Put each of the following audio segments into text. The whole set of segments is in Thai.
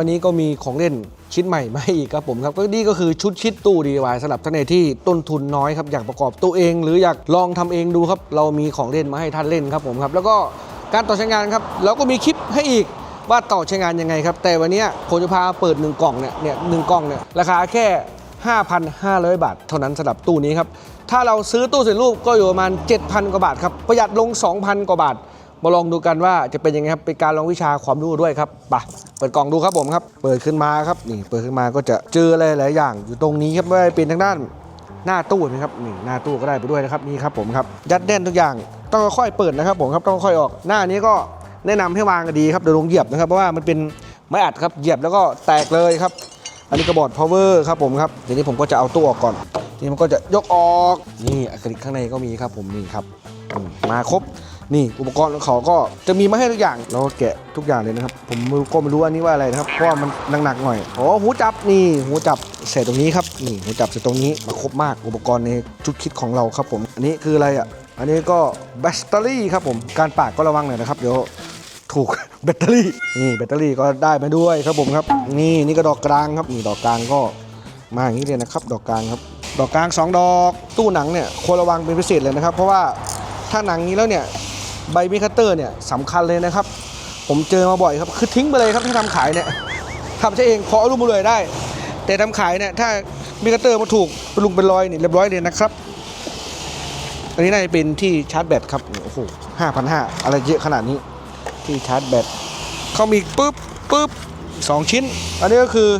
วันนี้ก็มีของเล่นชิ้นใหม่มาให้อีกครับผมครับก็นี่ก็คือชุดชิดตู้ DIY สำหรับท่านใดที่ต้นทุนน้อยครับอยากประกอบตัวเอง หรืออยากลองทำเองดูครับ เรามีของเล่นมาให้ท่านเล่นครับผมครับ แล้วก็การต่อใช้งานครับเราก็มีคลิปให้อีกว่าต่อใช้งานยังไงครับ แต่วันนี้ผมจะพาเปิดหนึ่งกล่องเนี่ยเนี่ยหนึ่งกล่องเนี่ยราคาแค่ 5,500 บาท เท่านั้นสำหรับตู้นี้ครับถ้าเราซื้อตู้เสร็จรูปก็อยู่ประมาณ 7,000 กว่าบาทครับประหยัดลง 2,000 กว่าบาท มาลองดูกันว่าจะเป็นยังไงครับเป็นการลองวิชาความรู้ด้วยครับไปเปิดกล่องดูครับผมครับ เปิดขึ้นมาครับนี่เปิดขึ้นมาก็จะเจออะไรหลายอย่าง อยู่ตรงนี้ครับไม่ว่าเป็นทางด้านหน้าตู้นะครับนี่หน้าตู้ก็ได้ไปด้วยนะครับนี่ครับผมครับยัดแน่นทุกอย่างต้องค่อยเปิดนะครับผมครับต้องค่อยออก หน้านี้ก็แนะนำให้วางกันดีครับเดี๋ยวลงเหยียบนะครับ เพราะว่ามันเป็นไม้อัดครับเหยียบแล้วก็แตกเลยครับ อันนี้กระบอก power ครับผมครับทีนี้ผมก็จะเอาตู้ออกก่อนทีนี้มันก็จะยกออกนี่อะคริลิกข้างในก็มีครับผมนี่ครับมาครบ นี่อุปกรณ์ของเขาก็จะมีมาให้ทุกอย่างเราก็แกะทุกอย่างเลยนะครับ ผมก็ไม่รู้อันนี้ว่าอะไรนะครับเพราะว่ามันหนักๆหน่อยอ๋อหูจับนี่หูจับใส่ตรงนี้ครับนี่หูจับใส่ตรงนี้มาครบมากอุปกรณ์ในชุดคิดของเราครับผมอันนี้คืออะไรอะอันนี้ก็แบตเตอรี่ครับผมการปากก็ระวังหน่อยนะครับเดี๋ยวถูกแบตเตอรี่นี่แบตเตอรี่ก็ได้มาด้วยครับผมครับนี่นี่ก็ดอกกลางครับนี่ดอกกลางก็มาอย่างนี้เลยนะครับ ดอกกลางครับ ดอกกลาง 2 ดอก ตู้หนังเนี่ยควรระวังเป็นพิเศษเลยนะครับ เพราะว่าถ้าหนังนี้แล้วเนี่ย ใบมีคัตเตอร์เนี่ยสำคัญเลยนะครับ ผมเจอมาบ่อยครับ คือทิ้งไปเลยครับถ้าทำขายเนี่ยทำใช้เองขอเอารูปมาเลยได้ แต่ทำขายเนี่ยถ้ามีคัตเตอร์มาถูกปลุงเป็นรอยนี่เรียบร้อยเลยนะครับ อันนี้น่าจะเป็นที่ชาร์จแบตครับโอ้โหห้าพันห้าอะไรเยอะขนาดนี้ที่ชาร์จแบตเขามีปุ๊บปุ๊บสองชิ้น อันนี้ก็คือ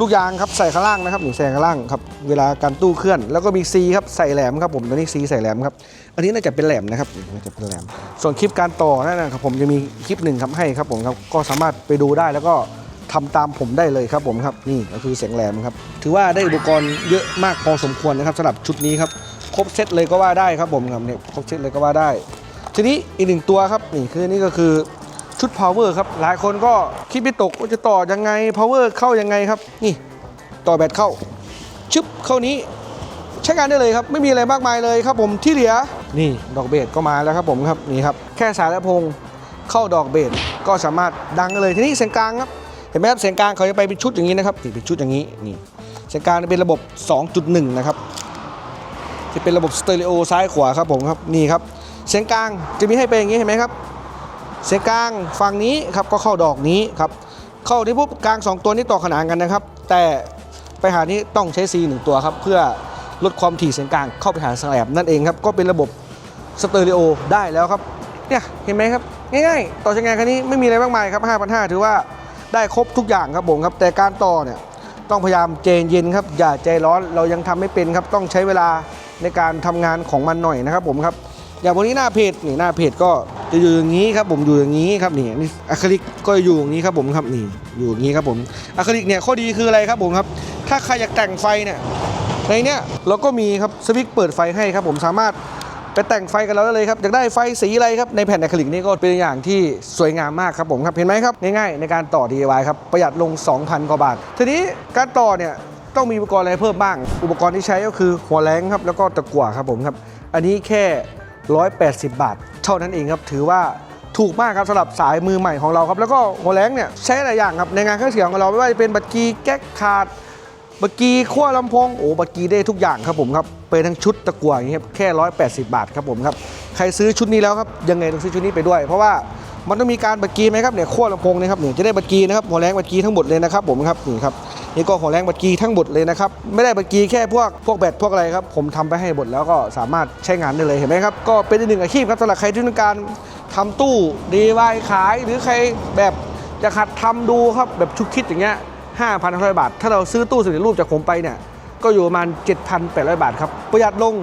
ลูกยางครับใส่ข้างล่างนะครับหนี่ใส่ข้างล่างครับเวลาการตู้เคลื่อน แล้วก็มีซีครับใส่แหลมครับผมตัวนี้ซีใส่แหลมครับ อันนี้น่าจะเป็นแหลมนะครับน่าจะเป็นแหลม ส่วนคลิปการต่อนั่นนะครับผมจะมีคลิปหนึ่งครับให้ครับผมครับก็สามารถไปดูได้แล้วก็ทำตามผมได้เลยครับผมครับนี่ก็คือเสียงแหลมครับ ถือว่าได้อุปกรณ์เยอะมากพอสมควรนะครับสำหรับชุดนี้ครับครบเซตเลยก็ว่าได้ครับผมครับเนี่ยครบเซตเลยก็ว่าได้ ทีนี้อีกหนึ่งตัวครับนี่คือนี่ก็คือชุด power ครับหลายคนก็คิดไม่ตกว่าจะต่อยังไง power เข้ายังไงครับ นี่ต่อแบตเข้าชึบเข้านี้ ใช้งานได้เลยครับ ไม่มีอะไรมากมายเลยครับผมที่เหลือ นี่ดอกเบสก็มาแล้วครับผมครับนี่ครับแค่สายแลำโพงเข้าดอกเบสก็สามารถดังได้เลยทีนี้เสียงกลางครับเห็นไหมครับเสียงกลางเขาจะไปเป็นชุดอย่างนี้นะครับนี่เป็นชุดอย่างนี้นี่เสียงกลางเป็นระบบ 2.1 นะครับจะเป็นระบบสเตอริโอซ้ายขวาครับผมครับนี่ครับเสียงกลางจะมีให้เป็นอย่างนี้เห็นไหมครับ เสียงกลางฝั่งนี้ครับก็เข้าดอกนี้ครับเข้าที่ปุ๊บกลาง 2 ตัวนี้ต่อขนานกันนะครับ แต่ไปหานี้ต้องใช้ C หนึ่งตัวครับเพื่อ ลดความถี่เสียงกลางเข้าไปหาสแลบนั่นเองครับก็เป็นระบบสเตอริโอได้แล้วครับเนี่ยเห็นไหมครับง่ายๆ ต่อใช้งานคันนี้ไม่มีอะไรมากมายครับ 5,500 ถือว่าได้ครบทุกอย่างครับผมครับ แต่การต่อเนี่ยต้องพยายามใจนเย็นครับ อย่าใจร้อนเรายังทำไม่เป็นครับ ต้องใช้เวลาในการทำงานของมันหน่อยนะครับผมครับ อย่างวันนี้หน้าเพจนี่หน้าเพจก็จะอยู่อย่างนี้ครับผมอยู่อย่างนี้ครับนี่นี่อะคริลิกก็อยู่อย่างนี้ครับผมครับนี่อยู่อย่างนี้ครับผมอะคริลิกเนี่ยข้อดีคืออะไรครับผมครับ ถ้าใครอยากแต่งไฟเนี่ย ในเนี้ยเราก็มีครับสวิตช์เปิดไฟให้ครับผมสามารถไปแต่งไฟกันเราได้เลยครับอยากได้ไฟสีอะไรครับในแผ่นอะคริลิกนี่ก็เป็นอย่างที่สวยงามมากครับผมครับเห็นไหมครับง่ายๆในการต่อ DIY ครับประหยัดลง 2,000กว่าบาท ทีนี้การต่อเนี่ยต้องมีอุปกรณ์อะไรเพิ่มบ้าง อุปกรณ์ที่ใช้ก็คือหัวแรงครับแล้วก็ตะกั่วครับผมครับ อันนี้แค่ 180 บาท เท่านั้นเองครับถือว่าถูกมากครับสำหรับสายมือใหม่ของเราครับแล้วก็หัวแรงเนี่ยใช้หลายอย่างครับในงานเครื่องเสียงของเราไม่ว่าจะเป็นบัตรกีแก๊กขาด บัตรกีขั้วลำโพงโอ้บัตรกีได้ทุกอย่างครับผมครับเป็นทั้งชุดตะกั่วอย่างนี้ครับแค่180บาทครับผมครับใครซื้อชุดนี้แล้วครับยังไงต้องซื้อชุดนี้ไปด้วย เพราะว่ามันต้องมีการบัตรกีไหมครับเนี่ยขั้วลำโพงนะครับเนี่ยจะได้บัตรกีนะครับหัวแรงบัตรกีทั้งหมดเลยนะครับผมครับนี่ครับนี่ก็หัวแรงบัตรกีทั้งหมดเลยนะครับไม่ได้บัตรกีแค่พวกพวกแบตพวกอะไรครับผมทำไปให้หมดแล้วก็สามารถใช้งานได้เลยเห็นไหมครับก็เป็นอีกหนึ่งอาชีพครับสำหรับใครที่ต้องการทำตู้ DIY ขายหรือใครแบบจะขัดทำดูครับแบบชุดคิดอย่างเงี้ย 5,500 บาท ถ้าเราซื้อตู้สำเร็จรูปจากผมไปเนี่ย ก็อยู่ประมาณ 7,800 บาทครับ ประหยัดลง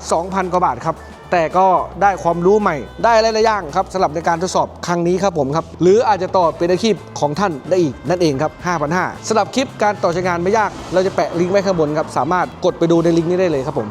2,000 กว่าบาทครับ แต่ก็ได้ความรู้ใหม่ ได้หลายๆอย่างครับสำหรับในการทดสอบครั้งนี้ครับผมครับ หรืออาจจะต่อเป็นอาชีพของท่านได้อีกนั่นเองครับ 5,500สำหรับคลิปการต่อใช้งานไม่ยาก เราจะแปะลิงก์ไว้ข้างบนครับ สามารถกดไปดูในลิงก์นี้ได้เลยครับผม